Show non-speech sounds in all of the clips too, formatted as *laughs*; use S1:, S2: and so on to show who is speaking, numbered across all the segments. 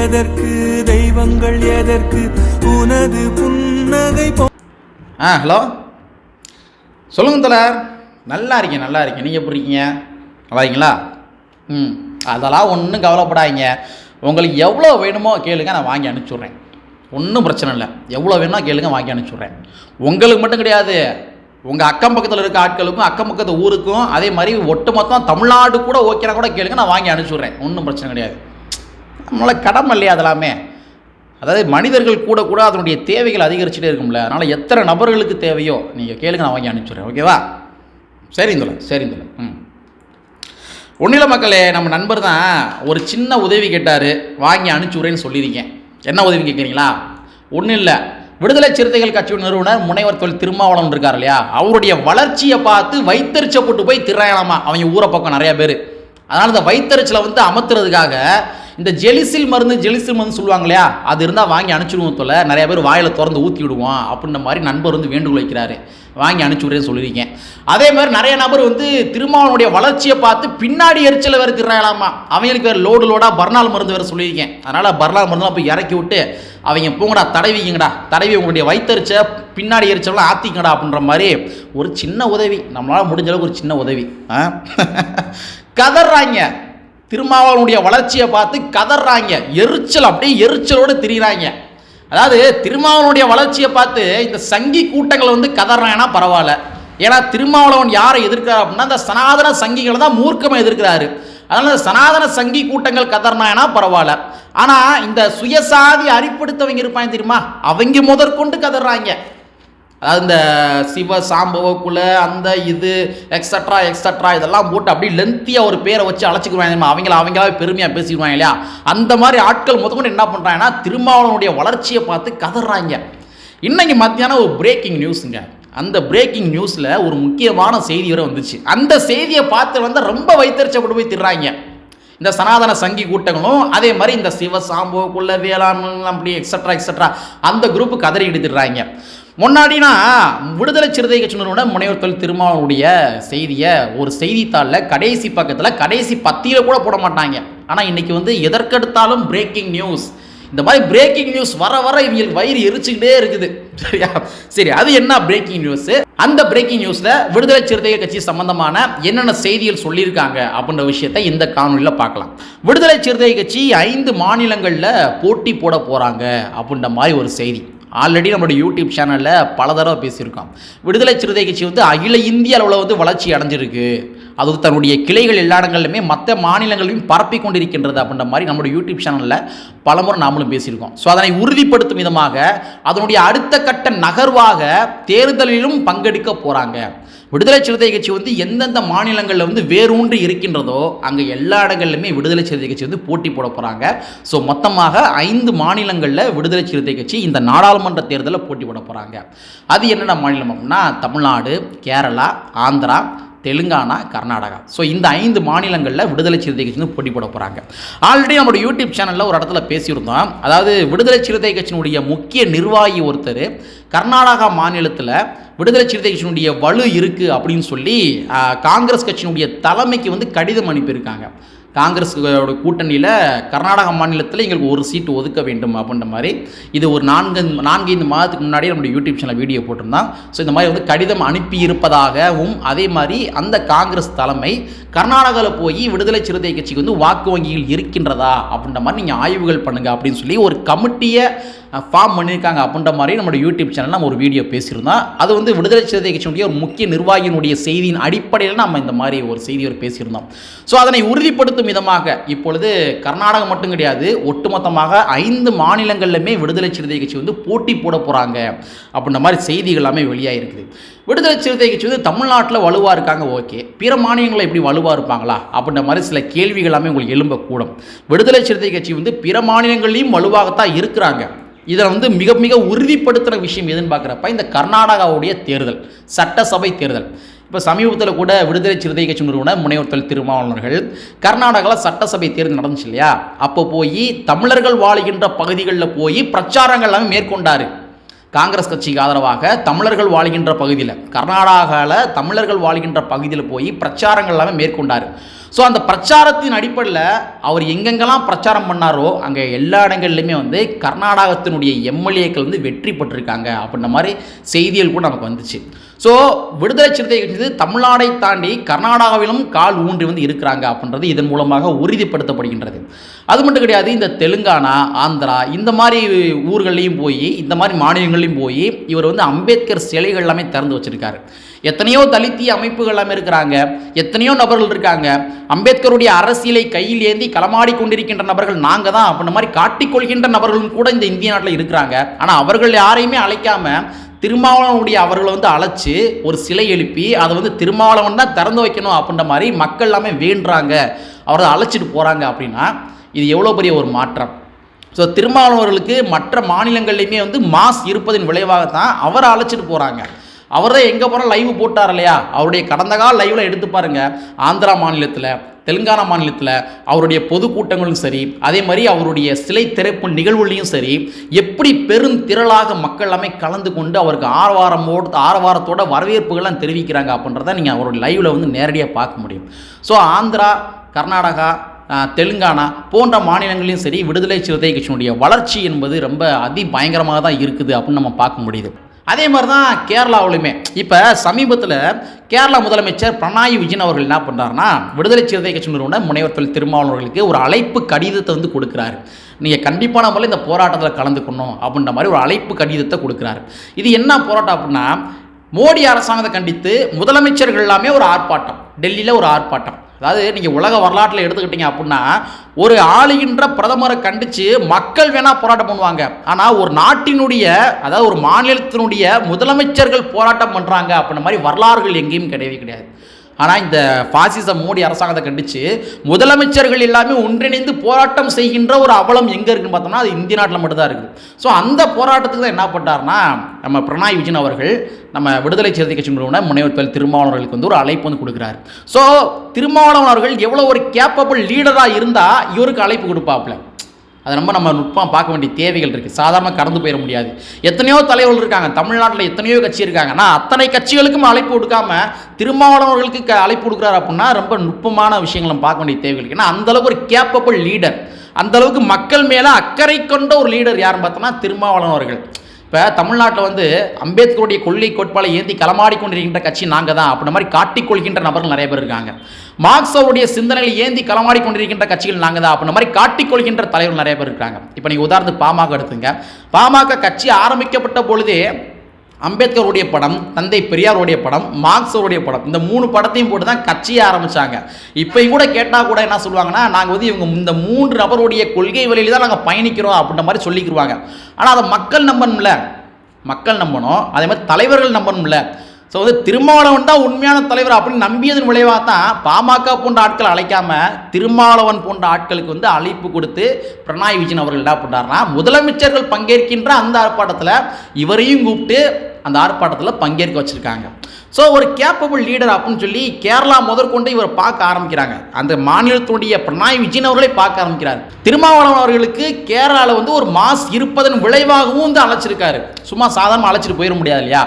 S1: எதற்கு தெய்வங்கள் எதற்கு உனது புன்னகை
S2: ஆ ஹலோ. சொல்லுங்க தோழர். நல்லா இருக்கேன் நல்லா இருக்கேன். நீங்கள் எப்படி இருக்கீங்க? நல்லா இருக்கீங்களா? ம் அதெல்லாம் ஒன்றும் கவலைப்படாதீங்க. உங்களுக்கு எவ்வளோ வேணுமோ கேளுங்க நான் வாங்கி அனுப்பிச்சுட்றேன். ஒன்றும் பிரச்சனை இல்லை. எவ்வளோ வேணுமோ கேளுங்க வாங்கி அனுப்பிச்சுட்றேன். உங்களுக்கு மட்டும் கிடையாது. உங்கள் அக்கம் பக்கத்தில் இருக்க ஆட்களுக்கும் அக்கம் பக்கத்து ஊருக்கும் அதே மாதிரி ஒட்டுமொத்தம் தமிழ்நாடு கூட ஓகேனா கூட கேளுங்க நான் வாங்கி அனுப்பிச்சுட்றேன். ஒன்றும் பிரச்சனை கிடையாது. நம்மளால் கடமை இல்லையா அதெல்லாமே அதாவது மனிதர்கள் கூட கூட அதனுடைய தேவைகள் அதிகரிச்சுட்டே இருக்கும்ல. அதனால் எத்தனை நபர்களுக்கு தேவையோ நீங்கள் கேளுங்க நான் வாங்கி அனுப்பிச்சுட்றேன். ஓகேவா? சரிந்துல சரிந்துல ம். ஒன்றில் மக்களே நம்ம நண்பர் தான் ஒரு சின்ன உதவி கேட்டார். வாங்கி அனுப்பிச்சுட்றேன்னு சொல்லியிருக்கேன் என்ன உதவி கேட்குறீங்களா? ஒன்றும் இல்லை விடுதலை சிறுத்தைகள் கட்சியின் நிறுவனர் முனைவர் தொழில் திருமாவளவன் இருக்கார் இல்லையா? அவருடைய வளர்ச்சியை பார்த்து வைத்தறிச்சப்பட்டு போய் திரையாளமா அவங்க ஊரை பக்கம் நிறைய பேர். அதனால் இந்த வைத்தறிச்சலை வந்து அமர்த்துறதுக்காக இந்த ஜெலிசில் மருந்து ஜெலிசில் மருந்து சொல்லுவாங்க இல்லையா அது இருந்தால் வாங்கி அனுப்பிச்சிடுவோம் தொல்ல. நிறைய பேர் வாயில் திறந்து ஊற்றி விடுவோம் அப்படின்ற மாதிரி நண்பர் வந்து வேண்டுகோள் வைக்கிறாரு. வாங்கி அனுப்பிச்சுடுறேன்னு சொல்லியிருக்கேன். அதே மாதிரி நிறைய நபர் வந்து திருமாவனுடைய வளர்ச்சியை பார்த்து பின்னாடி எரிச்சலை வேறு திரையாளாமா அவங்களுக்கு வேறு லோடு லோடாக பர்னால் மருந்து வேறு சொல்லியிருக்கேன். அதனால் பர்னால் மருந்துலாம் போய் இறக்கி விட்டு அவங்க போங்கடா தடவிங்கடா தடவி உங்களுடைய வயிற்றுச்ச பின்னாடி எரிச்சலாம் ஆத்திக்கடா அப்படின்ற மாதிரி ஒரு சின்ன உதவி. நம்மளால் முடிஞ்ச அளவுக்கு ஒரு சின்ன உதவி. ஆ? *laughs* கதறாங்க. திருமாவளவனுடைய வளர்ச்சியை பார்த்து கதறாங்க. எரிச்சல் அப்படியே எரிச்சலோடு திரியிறாங்க. அதாவது திருமாவளவனுடைய வளர்ச்சியை பார்த்து இந்த சங்கி கூட்டங்களை வந்து கதறாங்கன்னா பரவாயில்ல. ஏன்னா திருமாவளவன் யாரை எதிர்க்கிறார் அப்படின்னா இந்த சனாதன சங்கிகளை தான் மூர்க்கமாக எதிர்க்கிறாரு. அதனால் சனாதன சங்கி கூட்டங்கள் கதறினானா பரவாயில்ல. ஆனால் இந்த சுயசாதி அரிப்படுத்தவங்க இருப்பாங்க தெரியுமா? அவங்க முதற்கொண்டு கதறாங்க. அந்த சிவ சாம்பவ குல அந்த இது எக்ஸட்ரா எக்ஸட்ரா இதெல்லாம் போட்டு அப்படியே லென்த்தியாக ஒரு பேரை வச்சு அழைச்சிக்குவாங்க அவங்கள அவங்களாவே பெருமையாக பேசிக்குவாங்க இல்லையா? அந்த மாதிரி ஆட்கள் முதற்கொண்டு என்ன பண்ணுறாங்கன்னா திருமாவளவனுடைய வளர்ச்சியை பார்த்து கதறாங்க. இன்னைக்கு மத்தியானம் ஒரு பிரேக்கிங் நியூஸுங்க அந்த பிரேக்கிங் நியூஸில் ஒரு முக்கியமான செய்தி வரை வந்துச்சு. அந்த செய்தியை பார்த்து வந்து ரொம்ப வைத்தறிச்சப்பட்டு போய் திடுறாங்க இந்த சனாதன சங்கி கூட்டங்களும் அதே மாதிரி இந்த சிவ சாம்போ குள்ள வேளாண் அப்படி எக்ஸட்ரா எக்ஸட்ரா அந்த குரூப்பு கதறி எடுத்துடுறாங்க முன்னாடினா விடுதலை சிறுத்தை கட்சியினரோட முனைவர் தொழில் திருமாவனுடைய செய்தியை ஒரு செய்தித்தாளில் கடைசி பக்கத்தில் கடைசி பத்தியில் கூட போட மாட்டாங்க. ஆனால் இன்றைக்கி வந்து எதற்கெடுத்தாலும் பிரேக்கிங் நியூஸ் இந்த மாதிரி பிரேக்கிங் நியூஸ் வர வர இவங்களுக்கு வயிறு எரிச்சுக்கிட்டே இருக்குது. சரியா? சரி அது என்ன பிரேக்கிங் நியூஸ் அந்த பிரேக்கிங் நியூஸ்ல விடுதலை சிறுத்தைகள் கட்சி சம்பந்தமான என்னென்ன செய்திகள் சொல்லியிருக்காங்க அப்படின்ற விஷயத்தை இந்த காணொலியில் பார்க்கலாம். விடுதலை சிறுத்தை கட்சி ஐந்து மாநிலங்களில் போட்டி போட போறாங்க அப்படின்ற மாதிரி ஒரு செய்தி. ஆல்ரெடி நம்மளுடைய யூடியூப் சேனலில் பல தடவை பேசியிருக்கோம். விடுதலை சிறுத்தை கட்சி வந்து அகில இந்திய அளவில் வந்து வளர்ச்சி அடைஞ்சிருக்கு. அது தன்னுடைய கிளைகள் எல்லா இடங்கள்லையுமே மற்ற மாநிலங்களையும் பரப்பி கொண்டிருக்கின்றது அப்படின்ற மாதிரி நம்முடைய யூடியூப் சேனலில் பலமுறை நாமளும் பேசியிருக்கோம். ஸோ அதனை உறுதிப்படுத்தும் விதமாக அதனுடைய அடுத்த கட்ட நகர்வாக தேர்தலிலும் பங்கெடுக்க போகிறாங்க விடுதலை சிறுத்தை கட்சி வந்து எந்தெந்த மாநிலங்களில் வந்து வேரூன்றி இருக்கின்றதோ அங்கே எல்லா இடங்கள்லையுமே விடுதலை சிறுத்தை கட்சி வந்து போட்டி போட போகிறாங்க ஸோ மொத்தமாக ஐந்து மாநிலங்களில் விடுதலை சிறுத்தை கட்சி இந்த நாடாளுமன்ற தேர்தலில் போட்டி போட போகிறாங்க அது என்னென்ன மாநிலம் அப்படின்னா தமிழ்நாடு கேரளா ஆந்திரா தெலுங்கானா கர்நாடகா. ஸோ இந்த ஐந்து மாநிலங்களில் விடுதலை சிறுத்தை கட்சி வந்து போட்டி போட போகிறாங்க ஆல்ரெடி நம்மளோட யூடியூப் சேனலில் ஒரு இடத்துல பேசியிருந்தோம். அதாவது விடுதலை சிறுத்தை கட்சியினுடைய முக்கிய நிர்வாகி ஒருத்தர் கர்நாடகா மாநிலத்தில் விடுதலை சிறுத்தை கட்சியினுடைய வலு இருக்குது அப்படின்னு சொல்லி காங்கிரஸ் கட்சியினுடைய தலைமைக்கு வந்து கடிதம் அனுப்பியிருக்காங்க. காங்கிரஸ் கூட்டணியில் கர்நாடக மாநிலத்தில் எங்களுக்கு ஒரு சீட்டு ஒதுக்க வேண்டும் அப்படின்ற மாதிரி இது ஒரு நான்கு நான்கு ஐந்து மாதத்துக்கு முன்னாடி நம்முடைய யூடியூப் சேனல் வீடியோ போட்டிருந்தோம் ஸோ இந்த மாதிரி வந்து கடிதம் அனுப்பி இருப்பதாகவும் அதே மாதிரி அந்த காங்கிரஸ் தலைமை கர்நாடகாவில் போய் விடுதலை சிறுத்தை கட்சிக்கு வந்து வாக்கு வங்கியில் இருக்கின்றதா அப்படின்ற மாதிரி நீங்கள் ஆய்வுகள் பண்ணுங்கள் அப்படின்னு சொல்லி ஒரு கமிட்டியை ஃபார்ம் பண்ணியிருக்காங்க அப்படின்ற மாதிரி நம்மளோட யூடியூப் சேனல் நம்ம ஒரு வீடியோ பேசியிருந்தோம். அது வந்து விடுதலை சிறுத்தை கட்சியினுடைய ஒரு முக்கிய நிர்வாகியினுடைய செய்தியின் அடிப்படையில் நம்ம இந்த மாதிரி ஒரு செய்தி ஒரு பேசியிருந்தோம். ஸோ அதனை உறுதிப்படுத்தும் விதமாக இப்பொழுது கர்நாடகம் மட்டும் கிடையாது ஒட்டுமொத்தமாக ஐந்து மாநிலங்கள்லையுமே விடுதலை சிறுத்தை கட்சி வந்து போட்டி போட போகிறாங்க அப்படின்ற மாதிரி செய்திகள் எல்லாமே வெளியாக இருக்குது விடுதலை சிறுத்தை கட்சி வந்து தமிழ்நாட்டில் வலுவாக இருக்காங்க ஓகே. பிற மாநிலங்களில் எப்படி வலுவாக இருப்பாங்களா அப்படின்ற மாதிரி சில கேள்விகள் எல்லாமே உங்களுக்கு எழும்பக்கூடும். விடுதலை சிறுத்தை கட்சி வந்து பிற மாநிலங்கள்லையும் வலுவாகத்தான் இருக்கிறாங்க. இதில் வந்து மிக மிக உறுதிப்படுத்துகிற விஷயம் எதுன்னு பார்க்குறப்ப இந்த கர்நாடகாவுடைய தேர்தல் சட்டசபை தேர்தல். இப்போ சமீபத்தில் கூட விடுதலை சிறுத்தை கட்சி நிறுவனர் முனைவர் தொழில் திருமாவளவர்கள் கர்நாடகாவில் சட்டசபை தேர்தல் நடந்துச்சு இல்லையா? அப்போ போய் தமிழர்கள் வாழுகின்ற பகுதிகளில் போய் பிரச்சாரங்கள் எல்லாமே மேற்கொண்டார். காங்கிரஸ் கட்சிக்கு ஆதரவாக தமிழர்கள் வாழ்கின்ற பகுதியில் கர்நாடகாவில் தமிழர்கள் வாழ்கின்ற பகுதியில் போய் பிரச்சாரங்கள் எல்லாமே மேற்கொண்டார். ஸோ அந்த பிரச்சாரத்தின் அடிப்படையில் அவர் எங்கெங்கெல்லாம் பிரச்சாரம் பண்ணாரோ அங்கே எல்லா இடங்கள்லையுமே வந்து கர்நாடகத்தினுடைய எம்எல்ஏக்கள் வந்து வெற்றி பெற்றிருக்காங்க அப்படின்ற மாதிரி செய்திகள் கூட நமக்கு வந்துச்சு. ஸோ விடுதலை சிறுத்தை கட்சி தமிழ்நாடை தாண்டி கர்நாடகாவிலும் கால் ஊன்றி வந்து இருக்கிறாங்க அப்படின்றது இதன் மூலமாக உறுதிப்படுத்தப்படுகின்றது. அது மட்டும் கிடையாது இந்த தெலுங்கானா ஆந்திரா இந்த மாதிரி ஊர்கள்லையும் போய் இந்த மாதிரி மாநிலங்கள்லையும் போய் இவர் வந்து அம்பேத்கர் சிலைகள் எல்லாமே திறந்து வச்சிருக்காரு. எத்தனையோ தலித்திய அமைப்புகள் எல்லாமே இருக்கிறாங்க. எத்தனையோ நபர்கள் இருக்காங்க. அம்பேத்கருடைய அரசியலை கையில் ஏந்தி களமாடி கொண்டிருக்கின்ற நபர்கள் நாங்கள் தான் அப்படின்ற மாதிரி காட்டிக்கொள்கின்ற நபர்களும் கூட இந்த இந்திய நாட்டில் இருக்கிறாங்க. ஆனால் அவர்கள் யாரையுமே அழைக்காமல் திருமாவளவனுடைய அவர்களை வந்து அழைச்சி ஒரு சிலை எழுப்பி அதை வந்து திருமாவளவன் தான் திறந்து வைக்கணும் அப்படின்ற மாதிரி மக்கள் எல்லாமே வேண்டுறாங்க. அவரை அழைச்சிட்டு போகிறாங்க அப்படின்னா இது எவ்வளோ பெரிய ஒரு மாற்றம். ஸோ திருமாவளவர்களுக்கு மற்ற மாநிலங்கள்லையுமே வந்து மாஸ் இருப்பதின் விளைவாக தான் அவரை அழைச்சிட்டு போகிறாங்க அவர் தான் எங்கே போனால் லைவ் போட்டார் இல்லையா? அவருடைய கடந்த கால லைவில் எடுத்து பாருங்கள் ஆந்திரா மாநிலத்தில் தெலுங்கானா மாநிலத்தில் அவருடைய பொதுக்கூட்டங்களும் சரி அதே மாதிரி அவருடைய சிலை திறப்பு நிகழ்வுலையும் சரி எப்படி பெருந்திரளாக மக்கள் எல்லாமே கலந்து கொண்டு அவருக்கு ஆரவாரமோடு ஆரவாரத்தோட வரவேற்புகள்லாம் தெரிவிக்கிறாங்க அப்படின்றத நீங்கள் அவருடைய லைவில் வந்து நேரடியாக பார்க்க முடியும். ஸோ ஆந்திரா கர்நாடகா தெலுங்கானா போன்ற மாநிலங்களையும் சரி விடுதலை சிறுத்தை கட்சியினுடைய வளர்ச்சி என்பது ரொம்ப அதி பயங்கரமாக தான் இருக்குது அப்படின்னு நம்ம பார்க்க முடியுது. அதே மாதிரி தான் கேரளாவிலுமே. இப்போ சமீபத்தில் கேரளா முதலமைச்சர் பிரணாய் விஜயன் அவர்கள் என்ன பண்ணுறாருன்னா விடுதலை சிறுத்தை கட்சி நிறுவன முனைவர் தொழில் திருமாவளவர்களுக்கு ஒரு அழைப்பு கடிதத்தை வந்து கொடுக்குறாரு. நீங்கள் கண்டிப்பான முறையில் இந்த போராட்டத்தில் கலந்துக்கணும் அப்படின்ற மாதிரி ஒரு அழைப்பு கடிதத்தை கொடுக்குறாரு. இது என்ன போராட்டம் அப்படின்னா மோடி அரசாங்கத்தை கண்டித்து முதலமைச்சர்கள் எல்லாமே ஒரு ஆர்ப்பாட்டம். டெல்லியில் ஒரு ஆர்ப்பாட்டம். அதாவது நீங்கள் உலக வரலாற்றில் எடுத்துக்கிட்டீங்க அப்படின்னா ஒரு ஆளுகின்ற பிரதமரை கண்டித்து மக்கள் வேணால் போராட்டம் பண்ணுவாங்க. ஆனால் ஒரு நாட்டினுடைய அதாவது ஒரு மாநிலத்தினுடைய முதலமைச்சர்கள் போராட்டம் பண்ணுறாங்க அப்படின்ற மாதிரி வரலாறுகள் எங்கேயும் கிடையவே கிடையாது. ஆனால் இந்த பாசிச மோடி அரசாங்கத்தை கண்டித்து முதலமைச்சர்கள் எல்லாமே ஒன்றிணைந்து போராட்டம் செய்கின்ற ஒரு அவலம் எங்கே இருக்குன்னு பார்த்தோம்னா அது இந்திய நாட்டில் மட்டும்தான் இருக்குது. ஸோ அந்த போராட்டத்துக்கு தான் என்ன பண்ணார்னா நம்ம பிரணாய் விஜயன் அவர்கள் நம்ம விடுதலை சிறுத்தை கட்சி நிறுவன முனைவர் திருமாவளவர்களுக்கு வந்து ஒரு அழைப்பு வந்து கொடுக்குறாரு. ஸோ திருமாவளவன் அவர்கள் எவ்வளோ ஒரு கேப்பபிள் லீடராக இருந்தால் இவருக்கு அழைப்பு கொடுப்பாப்ல அதை ரொம்ப நம்ம நுட்பமாக பார்க்க வேண்டிய தேவைகள் இருக்குது சாதாரண கடந்து போயிட முடியாது. எத்தனையோ தலைவர்கள் இருக்காங்க. தமிழ்நாட்டில் எத்தனையோ கட்சி இருக்காங்க. ஆனால் அத்தனை கட்சிகளுக்கும் அழைப்பு கொடுக்காம திருமாவளவர்களுக்கு க அழைப்பு கொடுக்குறாரு அப்படின்னா ரொம்ப நுட்பமான விஷயங்களை பார்க்க வேண்டிய தேவைகள் ஏன்னா அந்தளவுக்கு ஒரு கேப்பபிள் லீடர் அந்தளவுக்கு மக்கள் மேலே அக்கறை கொண்ட ஒரு லீடர் யாருன்னு பார்த்தோம்னா திருமாவளவன் அவர்கள். இப்போ தமிழ்நாட்டில் வந்து அம்பேத்கருடைய கொள்கை கோட்பாலை ஏந்தி களமாடி கொண்டிருக்கின்ற கட்சி நாங்கள் தான் அப்படின்ற மாதிரி காட்டிக்கொள்கின்ற நபர்கள் நிறைய பேர் இருக்காங்க. மார்க்ஸ் அவருடைய ஏந்தி களமாடி கொண்டிருக்கின்ற கட்சிகள் நாங்கள் தான் அப்படின்ற மாதிரி காட்டிக்கொள்கின்ற தலைவர்கள் நிறைய பேர் இருக்காங்க. இப்போ நீங்கள் உதாரணத்துக்கு பாமக எடுத்துங்க. பாமக கட்சி ஆரம்பிக்கப்பட்ட பொழுதே அம்பேத்கருடைய படம் தந்தை பெரியாருடைய படம் மார்க்ஸருடைய படம் இந்த மூணு படத்தையும் போட்டு தான் கட்சியை ஆரம்பித்தாங்க இப்போயும் கூட கேட்டால் கூட என்ன சொல்லுவாங்கன்னா நாங்கள் வந்து இவங்க இந்த மூன்று நபருடைய கொள்கை வழியில் தான் நாங்கள் பயணிக்கிறோம் அப்படின்ற மாதிரி சொல்லிக்கிருவாங்க. ஆனால் அதை மக்கள் நம்பணும்ல. மக்கள் நம்பணும் அதே மாதிரி தலைவர்கள் நம்பணும்ல. ஸோ வந்து திருமாவளவன் தான் உண்மையான தலைவர் அப்படின்னு நம்பியதன் விளைவாக தான் பாமக போன்ற ஆட்கள் அழைக்காம திருமாவளவன் போன்ற ஆட்களுக்கு வந்து அழைப்பு கொடுத்து பிரணாய் விஜயன் அவர்கள் என்ன பண்ணார்னா முதலமைச்சர்கள் பங்கேற்கின்ற அந்த ஆர்ப்பாட்டத்தில் இவரையும் கூப்பிட்டு அந்த ஆர்ப்பாட்டத்தில் பங்கேற்க வச்சுருக்காங்க. ஸோ ஒரு கேப்பபிள் லீடர் அப்படின்னு சொல்லி கேரளா முதற்கொண்டு இவர் பார்க்க ஆரம்பிக்கிறாங்க. அந்த மாநிலத்தினுடைய பிரணாய் விஜயன் அவர்களை பார்க்க ஆரம்பிக்கிறார். திருமாவளவன் அவர்களுக்கு கேரளாவில் வந்து ஒரு மாஸ் இருப்பதன் விளைவாகவும் வந்து அழைச்சிருக்காரு. சும்மா சாதாரணமாக அழைச்சிட்டு போயிட முடியாது இல்லையா?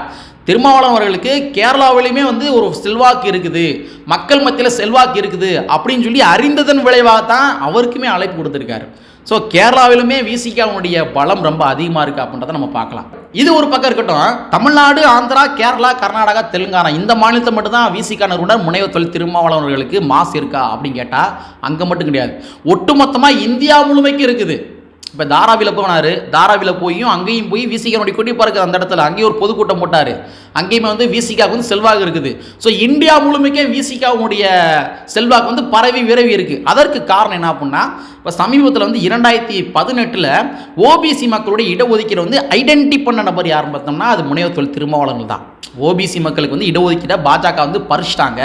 S2: திருமாவளவன் அவர்களுக்கு கேரளாவிலையுமே வந்து ஒரு செல்வாக்கு இருக்குது. மக்கள் மத்தியில் செல்வாக்கு இருக்குது அப்படின்னு சொல்லி அறிந்ததன் விளைவாக தான் அவருக்குமே அழைப்பு கொடுத்துருக்காரு. ஸோ கேரளாவிலுமே விசிகாவுடைய பலம் ரொம்ப அதிகமாக இருக்குது அப்படின்றத நம்ம பார்க்கலாம். இது ஒரு பக்கம் இருக்கட்டும். தமிழ்நாடு ஆந்திரா கேரளா கர்நாடகா தெலுங்கானா இந்த மாநிலத்தை மட்டும்தான் விசிகா நிறுவனர் முனைவர் தொழில் திருமாவளவர்களுக்கு மாசு இருக்கா அப்படின்னு கேட்டால் அங்கே மட்டும் கிடையாது. ஒட்டுமொத்தமாக இந்தியா முழுமைக்கு இருக்குது. இப்போ தாராவில் போனார். தாராவில் போயும் அங்கேயும் போய் விசிகனுடைய குட்டி பறக்குது அந்த இடத்துல. அங்கேயும் ஒரு பொதுக்கூட்டம் போட்டார். அங்கேயுமே வந்து விசிகாவுக்கு வந்து செல்வாக்கு இருக்குது. ஸோ இந்தியா முழுமைக்கே விசிகாவுடைய செல்வாக்கு வந்து பரவி விரவி இருக்குது அதற்கு காரணம் என்ன அப்படின்னா இப்போ சமீபத்தில் வந்து இரண்டாயிரத்தி பதினெட்டில் ஓபிசி மக்களுடைய இடஒதுக்கீடு வந்து ஐடென்டி பண்ண நபர் யார் பார்த்தோம்னா அது முனைவர் தொழில் திருமாவளவர்கள் தான். ஓபிசி மக்களுக்கு வந்து இடஒதுக்கீடை பாஜக வந்து பறிச்சிட்டாங்க.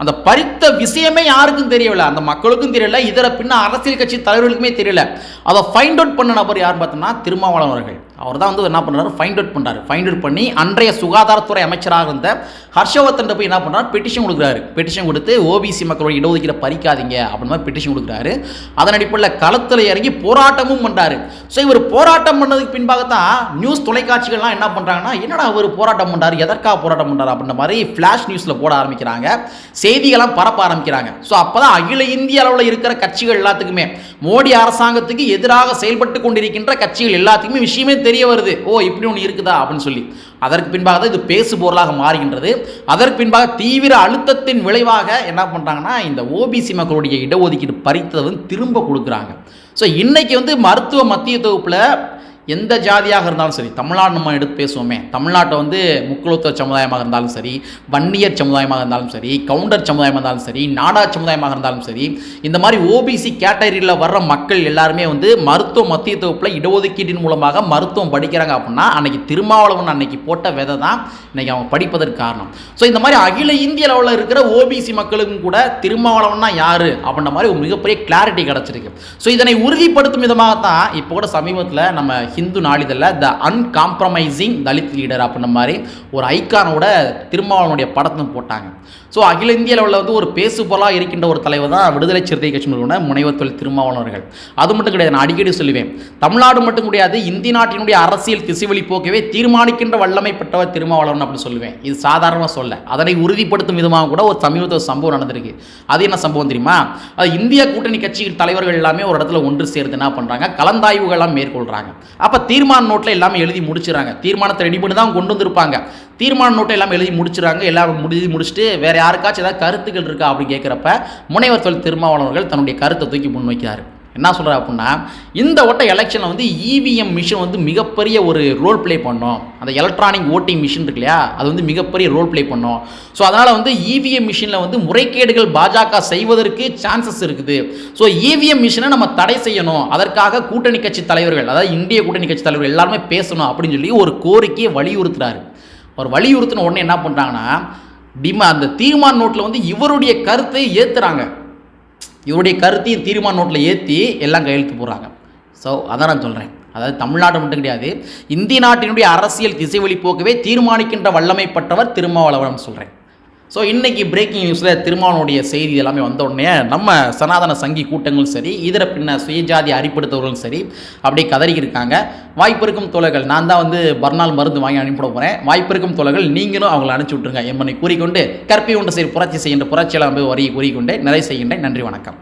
S2: அந்த பறித்த விஷயமே யாருக்கும் தெரியல அந்த மக்களுக்கும் தெரியல இதர பின்ன அரசியல் கட்சி தலைவர்களுக்குமே தெரியல அதை ஃபைண்ட் அவுட் பண்ண நபர் யாருன்னு பார்த்தோம்னா திருமாவளவன் அவர்கள். அவர் தான் வந்து என்ன பண்ணுறாரு ஃபைண்ட் அவுட் பண்ணுறாரு ஃபைண்ட் அவுட் பண்ணி அன்றைய சுகாதாரத்துறை அமைச்சராக இருந்த ஹர்ஷவர்தன் போய் என்ன பண்ணுறாரு பெட்டிஷன் கொடுக்குறாரு. பெட்டிஷன் கொடுத்து ஓபிசி மக்களோட இடஒதுக்கீடு பறிக்காதீங்க அப்படின்னு மாதிரி பெட்டிஷன் கொடுக்குறாரு. அதன் அடிப்படையில் களத்தில் இறங்கி போராட்டமும் பண்ணுறாரு ஸோ இவர் போராட்டம் பண்ணதுக்கு பின்பாக தான் நியூஸ் தொலைக்காட்சிகள்லாம் என்ன பண்ணுறாங்கன்னா என்னடா அவர் போராட்டம் பண்ணுறாரு எதற்காக போராட்டம் பண்ணுறாரு அப்படின்ற மாதிரி ஃப்ளாஷ் நியூஸில் போட ஆரம்பிக்கிறாங்க. செய்திகளாம் பரப்ப ஆரம்பிக்கிறாங்க. ஸோ அப்போ தான் அகில இந்திய அளவில் இருக்கிற கட்சிகள் எல்லாத்துக்குமே மோடி அரசாங்கத்துக்கு எதிராக செயல்பட்டு கொண்டிருக்கின்ற கட்சிகள் எல்லாத்துக்குமே விஷயமே தெரிய வருது. ஓ இப்படி ஒன்று இருக்குதா? அப்படின்னு சொல்லி. அதற்கு பின்பாக தான் இது பேசு பொருளாக மாறுகின்றது. அதற்கு பின்பாக தீவிர அழுத்தத்தின் விளைவாக என்ன பண்ணுறாங்கன்னா இந்த ஓபிசி மக்களுடைய இடஒதுக்கீடு பறித்ததை வந்து திரும்ப கொடுக்குறாங்க. ஸோ இன்றைக்கி வந்து மருத்துவ மத்திய தொகுப்பில் எந்த ஜாதியாக இருந்தாலும் சரி தமிழ்நாடு நம்ம எடுத்து பேசுவோமே. தமிழ்நாட்டை வந்து முக்குலத்துவ சமுதாயமாக இருந்தாலும் சரி வன்னியர் சமுதாயமாக இருந்தாலும் சரி கவுண்டர் சமுதாயமாக இருந்தாலும் சரி நாடா சமுதாயமாக இருந்தாலும் சரி இந்த மாதிரி ஓபிசி கேட்டகரியில் வர்ற மக்கள் எல்லாருமே வந்து மருத்துவ மத்திய தொகுப்பில் இடஒதுக்கீட்டின் மூலமாக மருத்துவம் படிக்கிறாங்க அப்படின்னா அன்னைக்கு திருமாவளவன் அன்னைக்கு போட்ட விதை தான் இன்னைக்கு அவங்க படிப்பதற்கு காரணம். ஸோ இந்த மாதிரி அகில இந்திய அளவில் இருக்கிற ஓபிசி மக்களுக்கும் கூட திருமாவளவன்னா யாரு அப்படின்ற மாதிரி ஒரு மிகப்பெரிய கிளாரிட்டி கிடச்சிருக்கு. ஸோ இதனை உறுதிப்படுத்தும் விதமாக தான் இப்போ கூட சமீபத்தில் நம்ம ஹிந்து நாளிதழில் த அன்காம்ப்ரமைசிங் தலித் லீடர் அப்படின்ற மாதிரி ஒரு ஐக்கானோட திருமாவளவனுடைய படத்தும் போட்டாங்க. ஸோ அகில இந்திய அளவில் வந்து ஒரு பேசுபொலாக இருக்கின்ற ஒரு தலைவர் தான் விடுதலை சிறுத்தை கட்சி நிறுவன முனைவர் தொழில் திருமாவளவர்கள் அது மட்டும் கிடையாது நான் அடிக்கடி சொல்லுவேன். தமிழ்நாடு மட்டும் கிடையாது இந்திய நாட்டினுடைய அரசியல் திசைவழி போக்கவே தீர்மானிக்கின்ற வல்லமை பெற்றவர் திருமாவளவன் அப்படின்னு சொல்லுவேன். இது சாதாரணமாக சொல்ல. அதனை உறுதிப்படுத்தும் விதமாக கூட ஒரு சமீபத்தில் சம்பவம் நடந்திருக்கு. அது என்ன சம்பவம் தெரியுமா? அது இந்திய கூட்டணி கட்சியின் தலைவர்கள் எல்லாமே ஒரு இடத்துல ஒன்று சேர்ந்து என்ன பண்ணுறாங்க கலந்தாய்வுகள்லாம் மேற்கொள்கிறாங்க அப்போ தீர்மான நோட்டில் எல்லாமே எழுதி முடிச்சுறாங்க. தீர்மானத்தை ரெடி பண்ணி தான் கொண்டு வந்திருப்பாங்க. தீர்மான நோட்டை எல்லாம் எழுதி முடிச்சுறாங்க. எல்லாம் முடிஞ்சு முடிச்சுட்டு வேறு யாருக்காச்சும் ஏதாவது கருத்துக்கள் இருக்கா அப்படின்னு கேட்குறப்ப முனைவர் தொழில் திருமாவளவர்கள் தன்னுடைய கருத்தை தூக்கி முன்வைக்கிறார் என்ன சொல்கிறார் அப்படின்னா இந்த ஓட்ட எலெக்ஷனில் வந்து இவிஎம் மிஷின் வந்து மிகப்பெரிய ஒரு ரோல் ப்ளே பண்ணோம். அந்த எலக்ட்ரானிக் ஓட்டிங் மிஷின் இருக்கு இல்லையா? அது வந்து மிகப்பெரிய ரோல் ப்ளே பண்ணோம். ஸோ அதனால் வந்து இவிஎம் மிஷினில் வந்து முறைகேடுகள் பாஜக செய்வதற்கு சான்சஸ் இருக்குது. ஸோ இவிஎம் மிஷினை நம்ம தடை செய்யணும். அதற்காக கூட்டணி கட்சி தலைவர்கள் அதாவது இந்திய கூட்டணி கட்சி தலைவர்கள் எல்லாருமே பேசணும் அப்படின்னு சொல்லி ஒரு கோரிக்கையை வலியுறுத்துறாரு. அவர் வலியுறுத்தின உடனே என்ன பண்ணுறாங்கன்னா டிமா அந்த தீர்மான நோட்டில் வந்து இவருடைய கருத்தை ஏற்றுறாங்க இவருடைய கருத்தையும் தீர்மான நோட்டில் ஏற்றி எல்லாம் கையெழுத்து போகிறாங்க ஸோ அதான் நான் சொல்கிறேன் அதாவது தமிழ்நாடு மட்டும் கிடையாது இந்திய நாட்டினுடைய அரசியல் திசைவழி போக்கவே தீர்மானிக்கின்ற வல்லமைப்பட்டவர் திருமாவளவன் சொல்கிறேன் ஸோ இன்றைக்கி பிரேக்கிங் நியூஸில் திருமாவனுடைய செய்தி எல்லாமே வந்த உடனே நம்ம சனாதன சங்கி கூட்டங்களும் சரி இதர பின்ன சுயஜாதி அறிப்படுத்தவர்களும் சரி அப்படியே கதறி இருக்காங்க. வாய்ப்பு இருக்கும் தோழர்கள் நான் தான் வந்து மறுநாள் மருந்து வாங்கி அனுப்பிட போகிறேன் வாய்ப்பு இருக்கும் தோழர்கள் நீங்களும் அவங்களை அனுப்பிச்சி விட்ருங்க எம்மனை கூறிக்கொண்டு கற்பி ஒன்று சரி புரட்சி செய்கின்ற புரட்சியாளர் போய் வரி கூறிக்கொண்டு செய்கின்றேன். நன்றி வணக்கம்.